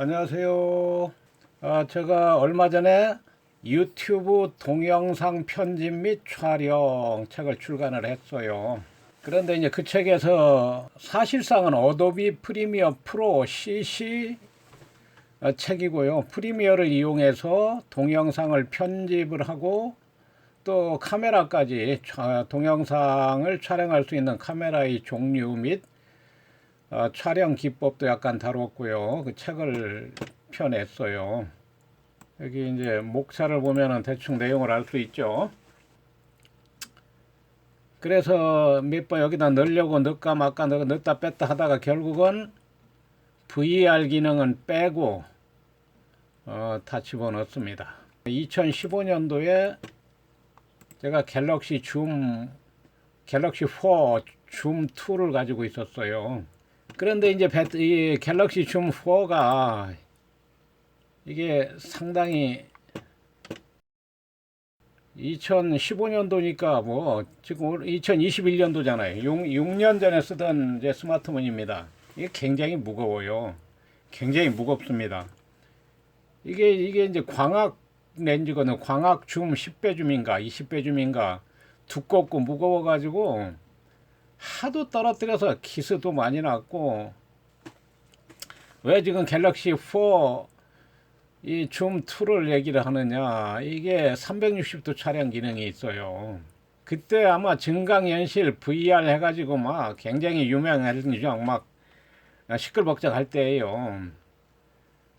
안녕하세요. 아, 제가 얼마 전에 유튜브 동영상 편집 및 촬영 책을 출간을 했어요. 그런데 이제 그 책에서 사실상은 어도비 프리미어 프로 CC 어, 책이고요. 프리미어를 이용해서 동영상을 편집을 하고 또 카메라까지 차- 동영상을 촬영할 수 있는 카메라의 종류 및 어, 촬영 기법도 약간 다뤘고요. 그 책을 펴냈어요. 여기 이제 목차를 보면은 대충 내용을 알 수 있죠. 그래서 몇 번 여기다 넣으려고 넣을까 말까 넣- 넣었다 뺐다 하다가 결국은 VR 기능은 빼고 어, 다 집어넣습니다. 2015년도에 제가 갤럭시 줌 갤럭시 4 줌 2를 가지고 있었어요. 그런데 이제 배, 이 갤럭시 줌 4가 이게 상당히 2015년도니까 뭐 지금 2021년도잖아요. 6, 년 전에 쓰던 이제 스마트폰입니다. 이게 굉장히 무거워요. 굉장히 무겁습니다. 이게 이게 이제 광학 렌즈거든. 광학 줌 10배 줌인가 20배 줌인가 두껍고 무거워 가지고 하도 떨어뜨려서 기스도 많이 났고 왜 지금 갤럭시 4 이줌 2를 얘기를 하느냐. 이게 360도 촬영 기능이 있어요. 그때 아마 증강현실 VR 해가지고 막 굉장히 유명했죠 막 시끌벅적 할 때예요.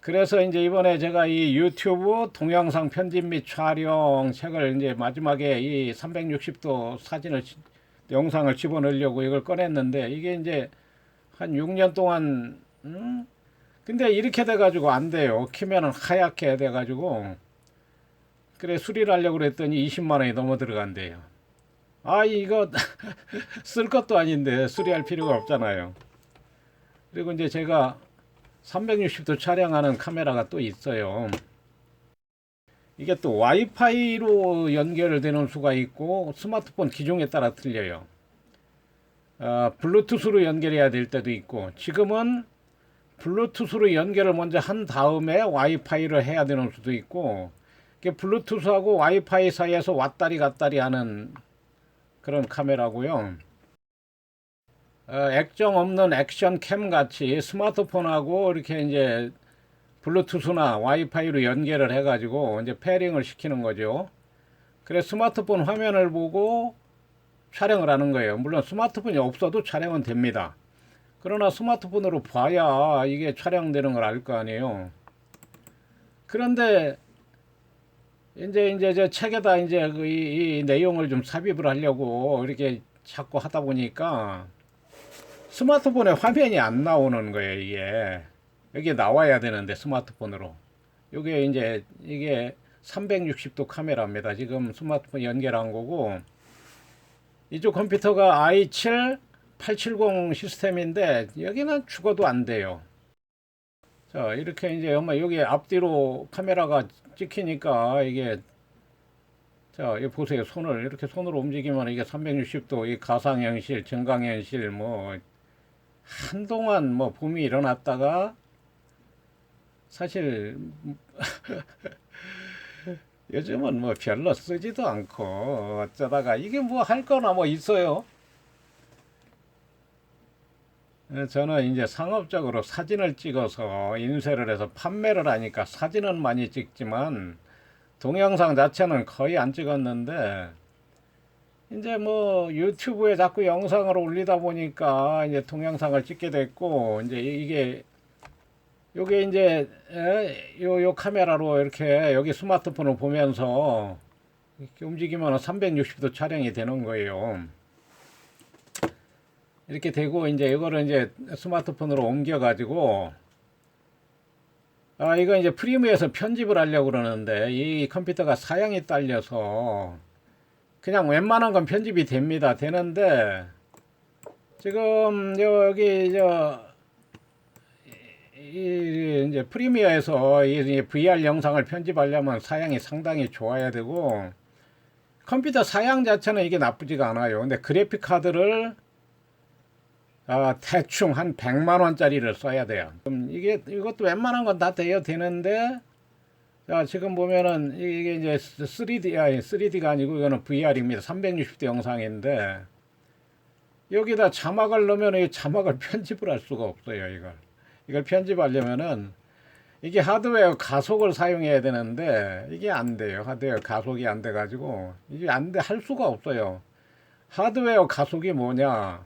그래서 이제 이번에 제가 이 유튜브 동영상 편집 및 촬영 책을 이제 마지막에 이 360도 사진을 지- 영상을 집어넣으려고 이걸 꺼냈는데 이게 이제 한 6년 동안 음? 근데 이렇게 돼가지고 안 돼요. 키면은 하얗게 돼가지고 그래 수리를 하려고 그랬더니 20만 원이 넘어 들어간대요. 아 이거 쓸 것도 아닌데 수리할 필요가 없잖아요. 그리고 이제 제가 360도 촬영하는 카메라가 또 있어요. 이게 또 와이파이로 연결되는 수가 있고 스마트폰 기종에 따라 틀려요. 어, 블루투스로 연결해야 될 때도 있고 지금은 블루투스로 연결을 먼저 한 다음에 와이파이를 해야 되는 수도 있고 이게 블루투스하고 와이파이 사이에서 왔다리 갔다리 하는 그런 카메라고요. 어, 액정 없는 액션 캠 같이 스마트폰하고 이렇게 이제 블루투스나 와이파이로 연결을 해가지고 이제 페어링을 시키는 거죠. 그래 스마트폰 화면을 보고 촬영을 하는 거예요. 물론 스마트폰이 없어도 촬영은 됩니다. 그러나 스마트폰으로 봐야 이게 촬영되는 걸 알 거 아니에요. 그런데 이제 이제 저 책에다 이제 그 이, 이 내용을 좀 삽입을 하려고 이렇게 자꾸 하다 보니까 스마트폰에 화면이 안 나오는 거예요, 이게. 여기 나와야 되는데 스마트폰으로. 이게 이제 이게 360도 카메라입니다. 지금 스마트폰 연결한 거고 이쪽 컴퓨터가 i7 870 시스템인데 여기는 죽어도 안 돼요. 자 이렇게 이제 엄마 여기 앞뒤로 카메라가 찍히니까 이게 자 여기 보세요 손을 이렇게 손으로 움직이면 이게 360도 이 가상현실 증강현실 뭐 한동안 뭐 붐이 일어났다가 사실 요즘은 뭐 별로 쓰지도 않고 어쩌다가 이게 뭐 할 거나 뭐 있어요. 예, 저는 이제 상업적으로 사진을 찍어서 인쇄를 해서 판매를 하니까 사진은 많이 찍지만 동영상 자체는 거의 안 찍었는데 이제 뭐 유튜브에 자꾸 영상을 올리다 보니까 이제 동영상을 찍게 됐고 이제 이게 요게 이제 에, 요, 요 카메라로 이렇게 여기 스마트폰을 보면서 이렇게 움직이면 360도 촬영이 되는 거예요. 이렇게 되고 이제 이거를 이제 스마트폰으로 옮겨 가지고 아 이거 이제 프리미어에서 편집을 하려고 그러는데 이 컴퓨터가 사양이 딸려서 그냥 웬만한 건 편집이 됩니다. 되는데 지금 여기 저 이 이제 프리미어에서 이 VR 영상을 편집하려면 사양이 상당히 좋아야 되고 컴퓨터 사양 자체는 이게 나쁘지가 않아요. 근데 그래픽 카드를 아, 대충 한 100만 원짜리를 써야 돼요. 그럼 이게 이것도 웬만한 건 다 돼요 되는데 자, 지금 보면은 이게 이제 3D 아니 3D가 아니고 이거는 VR입니다. 360도 영상인데 여기다 자막을 넣으면 이 자막을 편집을 할 수가 없어요, 이걸. 이걸 편집하려면은 이게 하드웨어 가속을 사용해야 되는데 이게 안 돼요. 하드웨어 가속이 안 돼 가지고 이게 안 돼 할 수가 없어요. 하드웨어 가속이 뭐냐?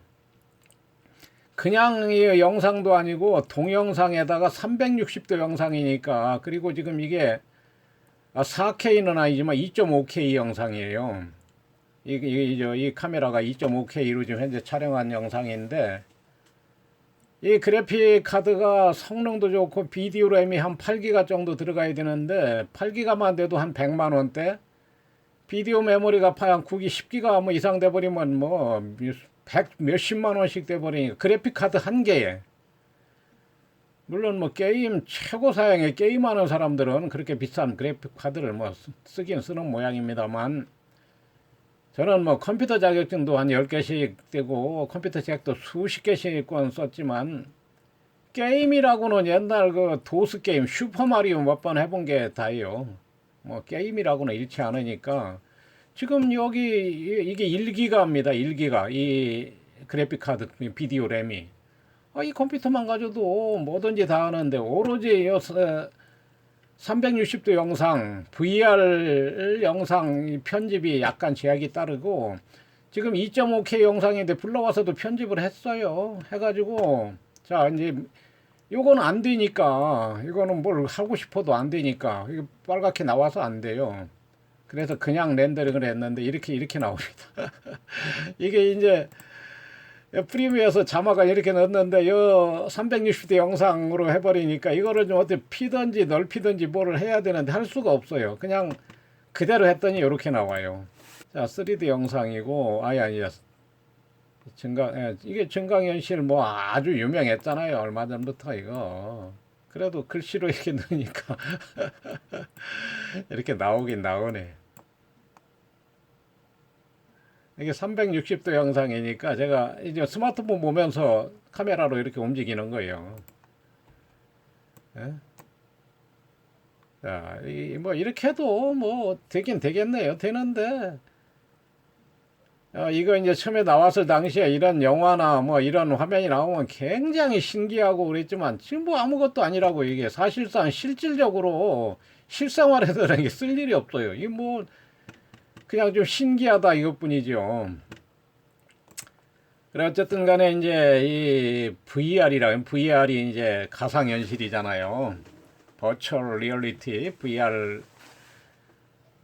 그냥 이 영상도 아니고 동영상에다가 360도 영상이니까 그리고 지금 이게 4K는 아니지만 2.5K 영상이에요. 이, 이, 저, 이 카메라가 2.5K로 지금 현재 촬영한 영상인데 이 그래픽 카드가 성능도 좋고 비디오 램이 한 8기가 정도 들어가야 되는데 8기가만 돼도 한 100만 원대. 비디오 메모리가 한 9기 10기가 뭐 이상 돼 버리면 뭐 100 몇십만 원씩 돼 버리니까 그래픽 카드 한 개에. 물론 뭐 게임 최고 사양의 게임하는 사람들은 그렇게 비싼 그래픽 카드를 뭐 쓰- 쓰긴 쓰는 모양입니다만 저는 뭐 컴퓨터 자격증도 한 10개씩 되고 컴퓨터 책도 수십 개씩 권 썼지만 게임이라고는 옛날 그 도스 게임 슈퍼마리오 몇 번 해본 게 다예요. 뭐 게임이라고는 잃지 않으니까 지금 여기 이- 이게 1기가입니다. 1기가 이 그래픽 카드 비디오 램이 아, 이 컴퓨터만 가져도 뭐든지 다 하는데 오로지 요 360도 영상, VR 영상 이 편집이 약간 제약이 따르고 지금 2.5K 영상인데 불러와서도 편집을 했어요. 해가지고 자 이제 요거는 안 되니까 이거는 뭘 하고 싶어도 안 되니까 이게 빨갛게 나와서 안 돼요. 그래서 그냥 렌더링을 했는데 이렇게 이렇게 나옵니다. 이게 이제 프리미어에서 자막을 이렇게 넣었는데 요 360도 영상으로 해버리니까 이거를 좀 어떻게 피든지 넓히든지 뭐를 해야 되는데 할 수가 없어요. 그냥 그대로 했더니 이렇게 나와요. 자, 3D 영상이고 아니 아니 증강 예, 이게 증강현실 뭐 아주 유명했잖아요. 얼마 전부터 이거. 그래도 글씨로 이렇게 넣으니까 이렇게 나오긴 나오네. 이게 360도 영상이니까 제가 이제 스마트폰 보면서 카메라로 이렇게 움직이는 거예요. 예? 자, 이, 뭐 이렇게 해도 뭐 되긴 되겠네요. 되는데 어, 이거 이제 처음에 나왔을 당시에 이런 영화나 뭐 이런 화면이 나오면 굉장히 신기하고 그랬지만 지금 뭐 아무것도 아니라고 이게 사실상 실질적으로 실생활에서는 이게 쓸 일이 없어요. 이게 뭐 그냥 좀 신기하다 이것뿐이죠. 그래 어쨌든 간에 이제 이 VR이라 VR이 이제 가상 현실이잖아요. 버추얼 리얼리티 VR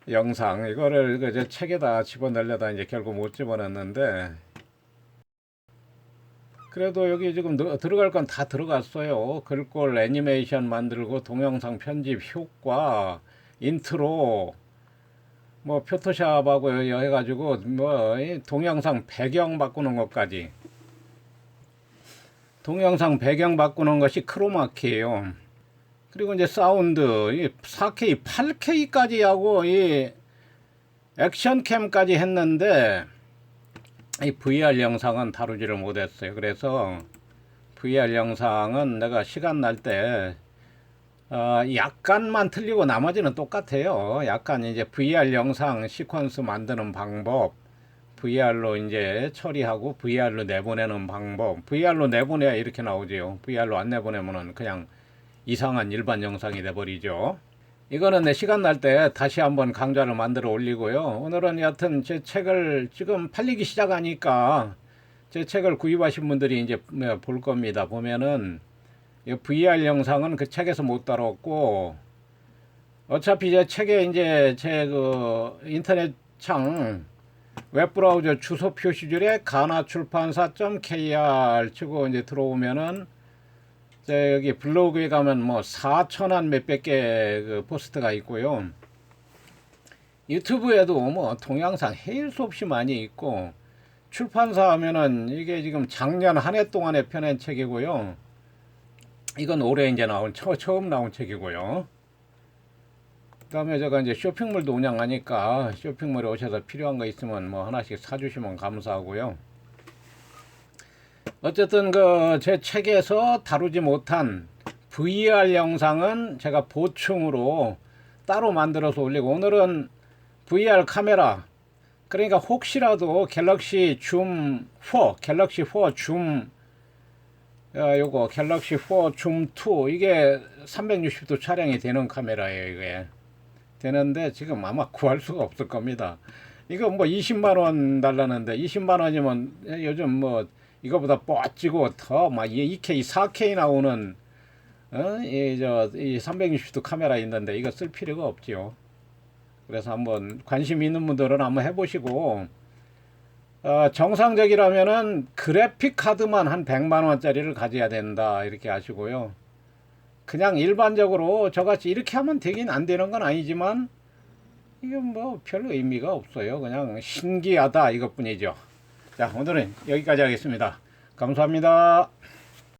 영상 이거를 그제 책에다 집어넣으려다 이제 결국 못 집어넣었는데 그래도 여기 지금 넣- 들어갈 건 다 들어갔어요. 글꼴 애니메이션 만들고 동영상 편집 효과 인트로 뭐 포토샵하고 여- 해가지고 뭐이 동영상 배경 바꾸는 것까지 동영상 배경 바꾸는 것이 크로마키예요. 그리고 이제 사운드 이 4K, 8K까지 하고 이 액션캠까지 했는데 이 VR 영상은 다루지를 못했어요. 그래서 VR 영상은 내가 시간 날때 어, 약간만 틀리고 나머지는 똑같아요. 약간 이제 VR 영상 시퀀스 만드는 방법, VR로 이제 처리하고 VR로 내보내는 방법, VR로 내보내야 이렇게 나오지요. VR로 안 내보내면은 그냥 이상한 일반 영상이 돼버리죠. 이거는 내 시간 날 때 다시 한번 강좌를 만들어 올리고요. 오늘은 여하튼 제 책을 지금 팔리기 시작하니까 제 책을 구입하신 분들이 이제 뭐볼 겁니다. 보면은 이 VR 영상은 그 책에서 못 다뤘고 어차피 제 책에 이제 제 그 인터넷 창 웹브라우저 주소 표시줄에 가나출판사.kr 치고 이제 들어오면은 제 여기 블로그에 가면 뭐 4천한 몇백 개 그 포스트가 있고요. 유튜브에도 뭐 동영상 해일 수 없이 많이 있고 출판사 하면은 이게 지금 작년 한 해 동안에 펴낸 책이고요. 이건 올해 이제 나온 처, 처음 나온 책이고요. 그다음에 제가 이제 쇼핑몰도 운영하니까 쇼핑몰에 오셔서 필요한 거 있으면 뭐 하나씩 사주시면 감사하고요. 어쨌든 그 제 책에서 다루지 못한 VR 영상은 제가 보충으로 따로 만들어서 올리고 오늘은 VR 카메라 그러니까 혹시라도 갤럭시 줌 4, 갤럭시 4 줌 어, 요거 갤럭시 4 줌 2 이게 360도 촬영이 되는 카메라예요, 이게. 되는데 지금 아마 구할 수가 없을 겁니다. 이거 뭐 20만 원 달라는데 20만 원이면 요즘 뭐 이거보다 뻗지고 더 막 2K, 4K 나오는 어? 이저 이 360도 카메라 있는데 이거 쓸 필요가 없지요. 그래서 한번 관심 있는 분들은 한번 해보시고 어, 정상적이라면은 그래픽 카드만 한 100만 원짜리를 가져야 된다 이렇게 아시고요. 그냥 일반적으로 저같이 이렇게 하면 되긴 안 되는 건 아니지만 이건 뭐별 의미가 없어요. 그냥 신기하다 이것뿐이죠. 자 오늘은 여기까지 하겠습니다. 감사합니다.